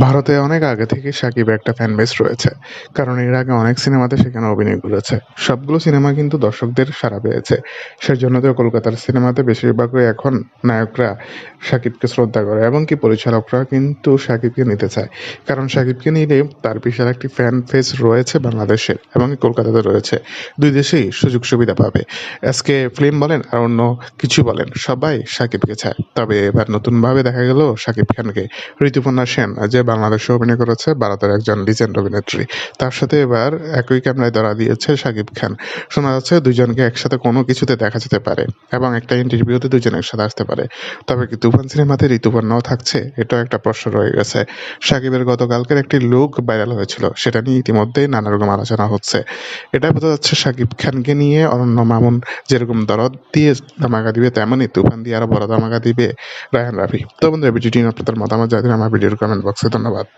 ভারতে অনেক আগে থেকে সাকিব একটা ফ্যান বেস রয়েছে। কারণ এর আগে অনেক সিনেমাতে সেখানে অভিনয় করেছে। সবগুলো সিনেমা কিন্তু দর্শকদের সাড়া পেয়েছে। সেজন্য তো কলকাতার সিনেমাতে বেশিরভাগই এখন নায়করা সাকিবকে শ্রদ্ধা করে এবং কি পরিচালকরা কিন্তু সাকিবকে নিতে চায়। কারণ সাকিবকে নিলে তার বিশাল একটি ফ্যান ফেস রয়েছে বাংলাদেশে এবং কলকাতাতে রয়েছে। দুই দেশেই সুযোগ সুবিধা পাবে। আজকে ফিল্ম বলেন আর অন্য কিছু বলেন, সবাই সাকিবকে চায়। তবে এবার নতুনভাবে দেখা গেল সাকিব খানকে। ঋতুপর্ণা সেন যে বাংলাদেশে অভিনয় করেছে ভারতের একজন লিজেন্ড অভিনেত্রী। তার সাথে এবার একই ক্যামেরায় ধরা দিয়েছে সাকিব খান। শোনা যাচ্ছে দুজনকে একসাথে কোনো কিছুতে দেখা যেতে পারে এবং একটা ইন্টারভিউতে দুজন একসাথে আসতে পারে। তবে কি তুফান সিনেমাতে ঋতুপর্ণাও থাকছে? এটাও একটা প্রশ্ন রয়ে গেছে। সাকিবের গতকালকের একটি লুক ভাইরাল হয়েছিল। সেটা নিয়ে ইতিমধ্যেই নানা রকম আলোচনা হচ্ছে। এটা বোঝা যাচ্ছে সাকিব খানকে নিয়ে অনন্য মামুন যেরকম দরদ দিয়ে ধামাকা দিবে, তেমনই তুফান দিয়ে আরও বড় ধামাকা দিবে রায়হান রাফি। তো বন্ধুরা, ভিডিওটি আপনাদের মতামত জানান আমার ভিডিওর কমেন্ট বক্সে ধন্যবাদ।